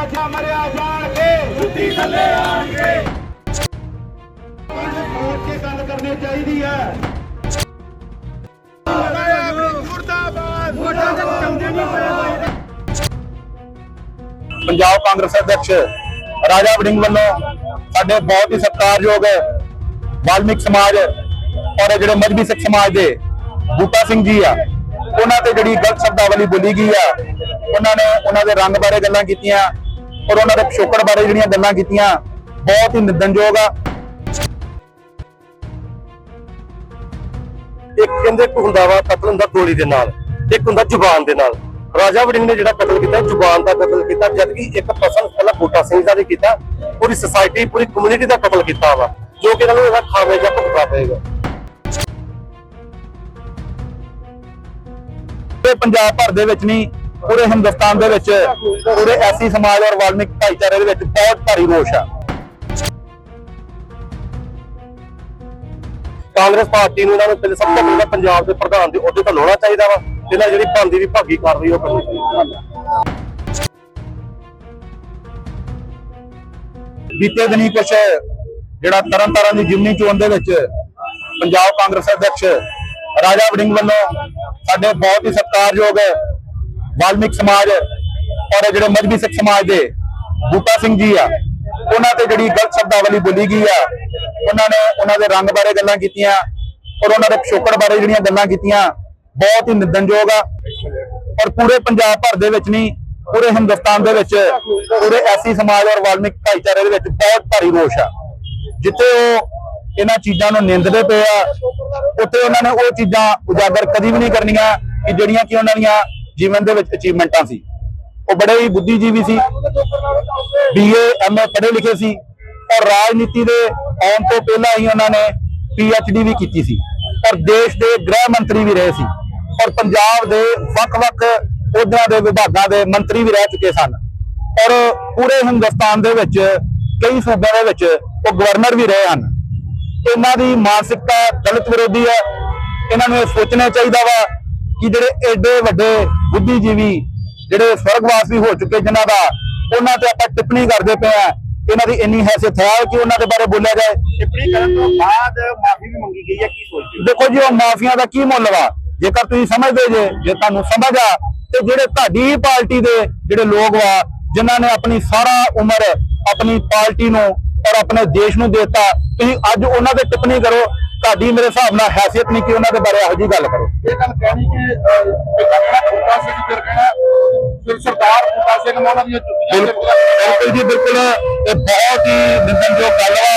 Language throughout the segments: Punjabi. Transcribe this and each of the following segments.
ਮਰਿਆ ਮਰਿਆ ਜਾਣ ਕੇ, ਜੁੱਤੀ ਥੱਲੇ ਆਣਗੇ ਮੋੜ ਕੇ ਗੱਲ ਕਰਨੀ ਚਾਹੀਦੀ ਹੈ। ਪੰਜਾਬ ਕਾਂਗਰਸ ਅਧਿਕਸ਼ ਰਾਜਾ ਵੜਿੰਗ ਵੱਲੋਂ ਸਾਡੇ ਬਹੁਤ ਹੀ ਸਤਿਕਾਰਯੋਗ ਵਾਲਮੀਕ ਸਮਾਜ ਔਰ ਜਿਹੜੇ ਮਜਬੀ ਸਿੱਖ ਸਮਾਜ ਦੇ ਬੂਟਾ ਸਿੰਘ ਜੀ ਆ, ਉਹਨਾਂ ਤੇ ਜਿਹੜੀ ਗਲਤ ਸ਼ਬਦਾਵਲੀ ਬੋਲੀ ਗਈ ਆ, ਉਹਨਾਂ ਨੇ ਉਹਨਾਂ ਦੇ ਰੰਗ ਬਾਰੇ ਗੱਲਾਂ ਕੀਤੀਆਂ। ਔਰ ਉਹਨਾਂ ਦੇ ਪਿਛੋਕੜ ਬਾਰੇ ਜਿਹੜੀਆਂ ਗੱਲਾਂ ਕੀਤੀਆਂ, ਬਹੁਤ ਹੀ ਨਿੰਦਨਯੋਗ ਆ। ਇੱਕ ਕਹਿੰਦੇ ਹੁੰਦਾ ਵਾ ਕਤਲ ਹੁੰਦਾ ਗੋਲੀ ਦੇ ਨਾਲ, ਇੱਕ ਹੁੰਦਾ ਜ਼ੁਬਾਨ ਦੇ ਨਾਲ। ਰਾਜਾ ਵੜਿੰਗ ਨੇ ਜਿਹੜਾ ਕਤਲ ਕੀਤਾ, ਜ਼ੁਬਾਨ ਦਾ ਕਤਲ ਕੀਤਾ, ਜਦਕਿ ਇੱਕ ਪਰਸਨ ਪਹਿਲਾਂ ਬੂਟਾ ਸਿੰਘ ਦਾ ਵੀ ਕੀਤਾ, ਪੂਰੀ ਸੋਸਾਇਟੀ ਪੂਰੀ ਕਮਿਊਨਿਟੀ ਦਾ ਕਤਲ ਕੀਤਾ ਵਾ, ਜੋ ਕਿ ਇਹਨਾਂ ਨੂੰ ਇਹਦਾ ਖਾਮਿਆਜਾ ਭੁਗਤਣਾ ਪਏਗਾ। ਤੇ ਪੰਜਾਬ ਭਰ ਦੇ ਵਿੱਚ ਨਹੀਂ ਪੂਰੇ ਹਿੰਦੁਸਤਾਨ ਦੇ ਵਿੱਚ ਪੂਰੇ ਐਸੀ ਸਮਾਜ ਔਰ ਵਾਲਮੀਕ ਭਾਈਚਾਰੇ ਦੇ ਵਿੱਚ ਬਹੁਤ ਭਾਰੀ ਰੋਸ਼ ਆ। ਕਾਂਗਰਸ ਪਾਰਟੀ ਨੂੰ ਇਹਨਾਂ ਨੂੰ ਪਹਿਲੇ ਸਭ ਤੋਂ ਪਹਿਲਾਂ ਪੰਜਾਬ ਦੇ ਪ੍ਰਧਾਨ ਦੇ ਅਹੁਦੇ ਤੋਂ ਲਾਉਣਾ ਚਾਹੀਦਾ ਵਾ। ਤੇ ਜਿਹੜੀ ਬੰਦੀ ਦੀ ਭਾਗੀ ਕਾਰਵਾਈ ਉਹ ਕਰਨੀ ਚਾਹੀਦੀ ਬੀਤੇ ਦਿਨੀ ਕੁਛ ਜਿਹੜਾ ਤਰਨ ਤਰਨਤਾਰਨ ਦੀ ਜਿਮਨੀ ਚੋਣ ਦੇ ਵਿੱਚ ਪੰਜਾਬ ਕਾਂਗਰਸ ਅਧਿਕਸ਼ ਰਾਜਾ ਵੜਿੰਗ ਵੱਲੋਂ ਸਾਡੇ ਬਹੁਤ ਹੀ ਸਤਿਕਾਰਯੋਗ ਵਾਲਮਿਕ ਸਮਾਜ ਔਰ ਜਿਹੜੇ ਮਜਬੀ ਸਿੱਖ ਸਮਾਜ ਦੇ ਬੂਟਾ ਸਿੰਘ ਜੀ ਆ, ਉਹਨਾਂ ਤੇ ਜਿਹੜੀ ਗਲਤ ਸ਼ਬਦਾਵਲੀ ਬੋਲੀ ਗਈ ਆ, ਉਹਨਾਂ ਨੇ ਉਹਨਾਂ ਦੇ ਰੰਗ ਬਾਰੇ ਗੱਲਾਂ ਕੀਤੀਆਂ ਔਰ ਉਹਨਾਂ ਦੇ ਪਿਛੋਕੜ ਬਾਰੇ ਜਿਹੜੀਆਂ ਗੱਲਾਂ ਕੀਤੀਆਂ, ਬਹੁਤ ਹੀ ਨਿੰਦਣਯੋਗ ਆ। ਔਰ ਪੂਰੇ ਪੰਜਾਬ ਭਰ ਦੇ ਵਿੱਚ ਨਹੀਂ, ਪੂਰੇ ਹਿੰਦੁਸਤਾਨ ਦੇ ਵਿੱਚ ਪੂਰੇ ਐਸੀ ਸਮਾਜ ਔਰ ਵਾਲਮਿਕ ਭਾਈਚਾਰੇ ਦੇ ਵਿੱਚ ਬਹੁਤ ਭਾਰੀ ਰੋਸ਼ ਆ। ਜਿੱਥੇ ਉਹ ਇਹਨਾਂ ਚੀਜ਼ਾਂ ਨੂੰ ਨਿੰਦਦੇ ਪਏ ਆ, ਉੱਥੇ ਉਹਨਾਂ ਨੇ ਉਹ ਚੀਜ਼ਾਂ ਉਜਾਗਰ ਕਦੀ ਵੀ ਨਹੀਂ ਕਰਨੀਆਂ ਕਿ ਜਿਹੜੀਆਂ ਕਿ ਉਹਨਾਂ ਦੀਆਂ ਜੀਵਨ ਦੇ ਵਿੱਚ ਅਚੀਵਮੈਂਟਾਂ ਸੀ। ਉਹ ਬੜੇ ਹੀ ਬੁੱਧੀਜੀਵੀ ਸੀ। ਬੀਏ ਐਮਏ ਪੜ੍ਹੇ ਲਿਖੇ ਸੀ। ਔਰ ਰਾਜਨੀਤੀ ਦੇ ਆਉਣ ਤੋਂ ਪਹਿਲਾਂ ਹੀ ਉਹਨਾਂ ਨੇ ਪੀਐਚਡੀ ਵੀ ਕੀਤੀ ਸੀ। ਔਰ ਦੇਸ਼ ਦੇ ਗ੍ਰਹਿ ਮੰਤਰੀ ਵੀ ਰਹੇ ਸੀ। ਔਰ ਪੰਜਾਬ ਦੇ ਵੱਖ-ਵੱਖ ਅਹੁਦਿਆਂ ਦੇ ਵਿਭਾਗਾਂ ਦੇ ਮੰਤਰੀ ਵੀ ਰਹਿ ਚੁੱਕੇ ਸਨ। ਔਰ ਪੂਰੇ ਹਿੰਦੁਸਤਾਨ ਦੇ ਵਿੱਚ ਕਈ ਸੂਬਿਆਂ ਦੇ ਵਿੱਚ ਉਹ ਗਵਰਨਰ ਵੀ ਰਹੇ ਹਨ। ਇਹਨਾਂ ਦੀ ਮਾਨਸਿਕਤਾ ਦਲਿਤ ਵਿਰੋਧੀ ਹੈ। ਇਹਨਾਂ ਨੂੰ ਇਹ ਸੋਚਣਾ ਚਾਹੀਦਾ ਵਾ ਕਿ ਜਿਹੜੇ ਐਡੇ ਵੱਡੇ ਬੁੱਧੀਜੀਵੀ ਜਿਹੜੇ ਸਵਰਗਵਾਸ ਹੋ ਚੁੱਕੇ ਜਿਨ੍ਹਾਂ ਦਾ ਉਹਨਾਂ ਤੇ ਆਪਾਂ ਟਿੱਪਣੀ ਕਰਦੇ ਪਏ ਆ ਇਹਨਾਂ ਦੀ ਇੰਨੀ ਹੈਸੀਅਤ ਹੈ ਕਿ ਉਹਨਾਂ ਦੇ ਬਾਰੇ ਬੋਲਿਆ ਜਾਏ। ਟਿੱਪਣੀ ਕਰਨ ਤੋਂ ਬਾਅਦ ਮਾਫੀ ਵੀ ਮੰਗੀ ਗਈ ਹੈ ਕੀ ਸੋਚਦੇ ਦੇਖੋ ਜੀ ਉਹ ਮਾਫੀਆ ਦਾ ਕੀ ਮੁੱਲ ਵਾ? ਜੇਕਰ ਤੁਸੀਂ ਸਮਝਦੇ ਜੇ ਜੇ ਤੁਹਾਨੂੰ ਸਮਝ ਆ ਤੇ ਜਿਹੜੇ ਤੁਹਾਡੀ ਪਾਰਟੀ ਦੇ ਜਿਹੜੇ ਲੋਕ ਵਾ ਜਿਨ੍ਹਾਂ ਨੇ ਆਪਣੀ ਸਾਰਾ ਉਮਰ ਆਪਣੀ ਪਾਰਟੀ ਨੂੰ ਔਰ ਆਪਣੇ ਦੇਸ਼ ਨੂੰ ਦਿੱਤਾ ਤੁਸੀਂ ਅੱਜ ਉਹਨਾਂ ਦੇ ਟਿੱਪਣੀ ਕਰੋ। ਤੁਹਾਡੀ ਮੇਰੇ ਹਿਸਾਬ ਨਾਲ ਹੈਸੀਅਤ ਨਹੀਂ ਕਿ ਉਹਨਾਂ ਦੇ ਬਾਰੇ ਇਹੋ ਜੀ ਗੱਲ ਕਰੋ। ਇਹ ਗੱਲ ਕਹਿਣੀ ਕਿ ਜਿਹੜਾ ਬੂਟਾ ਸਿੰਘ ਫਿਰ ਕਹਿਣਾ ਫਿਰ ਸਰਦਾਰ ਬੂਟਾ ਸਿੰਘ ਨੇ ਉਹਨਾਂ ਦੀਆਂ ਜੁੱਤੀਆਂ ਬਿਲਕੁਲ ਜੀ ਬਿਲਕੁਲ। ਇਹ ਬਹੁਤ ਹੀ ਨਿੰਦਨਯੋਗ ਗੱਲ ਵਾ।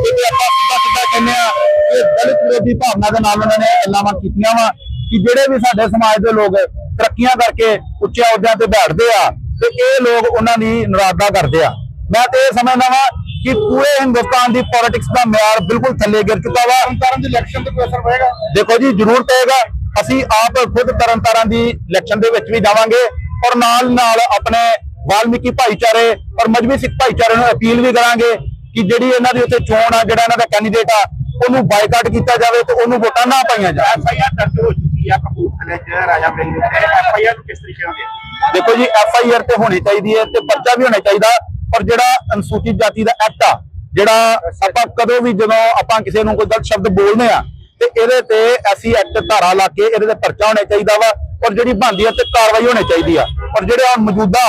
ਇਹ ਤੇ ਆਪਾਂ ਸਿੱਧਾ ਸਿੱਧਾ ਕਹਿੰਦੇ ਆ ਕਿ ਦਲਿਤ ਵਿਰੋਧੀ ਭਾਵਨਾ ਦੇ ਨਾਲ ਉਹਨਾਂ ਨੇ ਗੱਲਾਂ ਵਾਂ ਕੀਤੀਆਂ ਵਾ ਕਿ ਜਿਹੜੇ ਵੀ ਸਾਡੇ ਸਮਾਜ ਦੇ ਲੋਕ ਤਰੱਕੀਆਂ ਕਰਕੇ ਉੱਚੇ ਅਹੁਦਿਆਂ ਤੇ ਬੈਠਦੇ ਆ ਤੇ ਇਹ ਲੋਕ ਉਹਨਾਂ ਦੀ ਨਰਾਜ਼ਾ ਕਰਦੇ ਆ। ਮੈਂ ਤੇ ਇਹ ਸਮਝਦਾ ਵਾਂ ਕਿ ਪੂਰੇ ਹਿੰਦੁਸਤਾਨ ਦੀ ਪੋਲਿਟਿਕਸ ਦਾ ਮਿਆਰ ਬਿਲਕੁਲ ਥੱਲੇ ਗਿਰ ਚੁੱਕਾ ਵਾ। ਤਰਨਤਾਰਨ ਦੀ ਇਲੈਕਸ਼ਨ ਤੇ ਕੋਈ ਅਸਰ ਪਏਗਾ ਦੇਖੋ ਜੀ ਜ਼ਰੂਰ ਪਏਗਾ ਅਸੀਂ ਆਪ ਖੁਦ ਤਰਨਤਾਰਨ ਦੀ ਇਲੈਕਸ਼ਨ ਦੇ ਵਿੱਚ ਵੀ ਜਾਵਾਂਗੇ ਔਰ ਨਾਲ ਨਾਲ ਆਪਣੇ ਵਾਲਮੀਕੀ ਭਾਈਚਾਰੇ ਔਰ ਮਜਬੀ ਸਿੱਖ ਭਾਈਚਾਰੇ ਨੂੰ ਅਪੀਲ ਵੀ ਕਰਾਂਗੇ ਕਿ ਜਿਹੜੀ ਇਹਨਾਂ ਦੀ ਉੱਥੇ ਚੋਣ ਆ ਜਿਹੜਾ ਇਹਨਾਂ ਦਾ ਕੈਂਡੀਡੇਟ ਆ ਉਹਨੂੰ ਬਾਈਕਾਟ ਕੀਤਾ ਜਾਵੇ ਤੇ ਉਹਨੂੰ ਵੋਟਾਂ ਨਾ ਪਾਈਆਂ ਜਾਣ। ਐਫਆਈਆਰ ਦਰਜ ਹੋ ਚੁੱਕੀ ਆ ਕਪੂਰਥਲੇ ਚ ਰਾਜਾ ਪਿੰਡ ਦੇ ਐਫਆਈਆਰ ਕਿਸ ਤਰੀਕੇ ਨਾਲ ਦੇਖੋ ਜੀ ਐਫ ਆਈ ਆਰ ਤੇ ਹੋਣੀ ਚਾਹੀਦੀ ਹੈ ਤੇ ਪਰਚਾ ਵੀ ਹੋਣਾ ਚਾਹੀਦਾ। ਔਰ ਜਿਹੜਾ ਅਨੁਸੂਚਿਤ ਜਾਤੀ ਦਾ ਐਕਟ ਆ, ਜਿਹੜਾ ਆਪਾਂ ਕਦੋਂ ਵੀ ਜਦੋਂ ਆਪਾਂ ਕਿਸੇ ਨੂੰ ਕੋਈ ਗਲਤ ਸ਼ਬਦ ਬੋਲਦੇ ਆ, ਤੇ ਇਹਦੇ ਤੇ ਐਸੀ ਐਕਟ ਧਾਰਾ ਲਾ ਕੇ ਇਹਦੇ ਤੇ ਪਰਚਾ ਹੋਣਾ ਚਾਹੀਦਾ ਵਾ ਔਰ ਜਿਹੜੀ ਬਣਦੀ ਤੇ ਕਾਰਵਾਈ ਹੋਣੀ ਚਾਹੀਦੀ ਆ। ਔਰ ਜਿਹੜੇ ਹੁਣ ਮੌਜੂਦਾ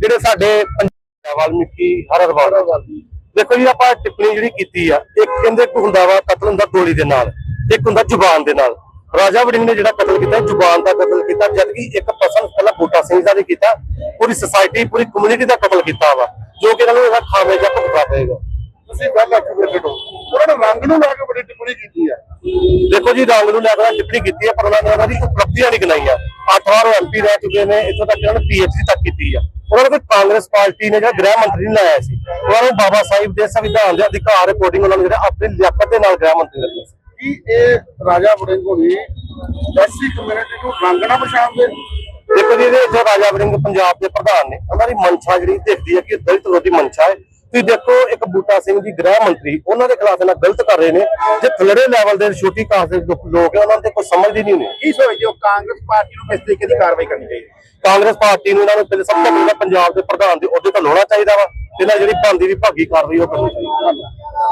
ਜਿਹੜੇ ਸਾਡੇ ਵਾਲਮੀਕੀ ਹਰ ਦੇਖੋ ਜੀ, ਆਪਾਂ ਟਿੱਪਣੀ ਜਿਹੜੀ ਕੀਤੀ ਆ, ਇੱਕ ਕਹਿੰਦੇ ਹੁੰਦਾ ਵਾ ਕਤਲ ਹੁੰਦਾ ਗੋਲੀ ਦੇ ਨਾਲ, ਇੱਕ ਹੁੰਦਾ ਜ਼ੁਬਾਨ ਦੇ ਨਾਲ। ਰਾਜਾ ਵੜਿੰਗ ਨੇ ਜਿਹੜਾ ਕਤਲ ਕੀਤਾ, ਜ਼ੁਬਾਨ ਦਾ ਕਤਲ ਕੀਤਾ, ਜਦਕਿ ਇੱਕ ਪਰਸਨ ਪਹਿਲਾਂ ਬੂਟਾ ਸਿੰਘ ਦਾ ਵੀ ਕੀਤਾ, ਪੂਰੀ ਸੋਸਾਇਟੀ ਪੂਰੀ ਕਮਿਊਨਿਟੀ ਦਾ ਕਤਲ ਕੀਤਾ ਵਾ। ਜੋ ਕਿ ਇਹਨਾਂ ਨੂੰ ਇਹਦਾ ਖਾਮਿਆਜਾ ਭੁਗਤਣਾ ਪਏਗਾ। ਤੁਸੀਂ ਗੱਲ ਆਖੀ ਬੈਠੋ ਉਹਨਾਂ ਨੇ ਰੰਗ ਨੂੰ ਲੈ ਕੇ ਬੜੀ ਟਿੱਪਣੀ ਕੀਤੀ ਆ। ਦੇਖੋ ਜੀ ਰੰਗ ਨੂੰ ਲੈ ਕੇ ਟਿੱਪਣੀ ਕੀਤੀ ਹੈ ਪਰ ਉਹਨਾਂ ਨੇ ਉਹਨਾਂ ਦੀ ਉਪਲਬਧੀਆਂ ਨਹੀਂ ਗਿਣਾਈਆਂ ਅੱਠ ਵਾਰ ਉਹ ਐਮਪੀ ਰਹਿ ਚੁੱਕੇ ਨੇ ਇੱਥੋਂ ਤੱਕ ਇਹਨਾਂ ਨੇ ਪੀਐਚਡੀ ਤੱਕ ਕੀਤੀ ਆ। ਉਹਨਾਂ ਨੇ ਕੋਈ ਕਾਂਗਰਸ ਪਾਰਟੀ ਨੇ ਜਿਹੜਾ ਗ੍ਰਹਿ ਮੰਤਰੀ ਨਹੀਂ ਲਾਇਆ ਸੀ। ਉਹਨਾਂ ਨੂੰ ਬਾਬਾ ਸਾਹਿਬ ਦੇ ਸੰਵਿਧਾਨ ਦੇ ਅਧਿਕਾਰ ਰਿਪੋਰਟਿੰਗ ਉਹਨਾਂ ਨੇ ਜਿਹੜਾ ਆਪਣੀ ਲਿਆਕਤ ਦੇ ਨਾਲ ਗ੍ਰਹਿ ਮੰਤਰੀ ਰੱਖਿਆ ਸੀ। ਕੀ ਇਹ ਰਾਜਾ ਵੜਿੰਗ ਹੋਣੀ ਐਸੀ ਕਮਿਊਨਿਟੀ ਨੂੰ ਰੰਗ ਨਾ ਪਛਾਣਦੇ? ਦੇਖੋ ਜੀ ਇਹਦੇ ਵਿੱਚ ਰਾਜਾ ਵੜਿੰਗ ਪੰਜਾਬ ਦੇ ਪ੍ਰਧਾਨ ਨੇ ਉਹਨਾਂ ਦੀ ਮਨਸ਼ਾ ਜਿਹੜੀ ਦਿਖਦੀ ਹੈ ਕਿ ਦਲਿਤ ਵਿਰੋਧੀ ਮਨਸ਼ਾ ਹੈ। ਤੁਸੀਂ ਦੇਖੋ ਇੱਕ ਬੂਟਾ ਸਿੰਘ ਜੀ ਗ੍ਰਹਿ ਮੰਤਰੀ ਉਹਨਾਂ ਦੇ ਖਿਲਾਫ ਇਹਨਾਂ ਗਲਤ ਕਰ ਰਹੇ ਨੇ ਜੇ ਥਲੜੇ ਲੈਵਲ ਦੇ ਛੋਟੀ ਕਾਸ ਦੇ ਲੋਕ ਹੈ ਉਹਨਾਂ ਤੇ ਕੋਈ ਸਮਝਦੀ ਨਹੀਂ ਹੁੰਦੀ। ਕੀ ਸੋਚਦੇ ਹੋ? ਕਾਂਗਰਸ ਪਾਰਟੀ ਨੂੰ ਕਿਸ ਤਰੀਕੇ ਦੀ ਕਾਰਵਾਈ ਕਰਨੀ ਚਾਹੀਦੀ? ਕਾਂਗਰਸ ਪਾਰਟੀ ਨੂੰ ਇਹਨਾਂ ਨੂੰ ਪਹਿਲੇ ਸਭ ਤੋਂ ਪਹਿਲਾਂ ਪੰਜਾਬ ਦੇ ਪ੍ਰਧਾਨ ਦੇ ਅਹੁਦੇ ਤੋਂ ਲਾਉਣਾ ਚਾਹੀਦਾ ਵਾ ਇਹਨਾਂ ਜਿਹੜੀ ਬਣਦੀ ਵਿਭਾਗੀ ਕਾਰਵਾਈ ਉਹ ਕਰਨੀ ਚਾਹੀਦੀ।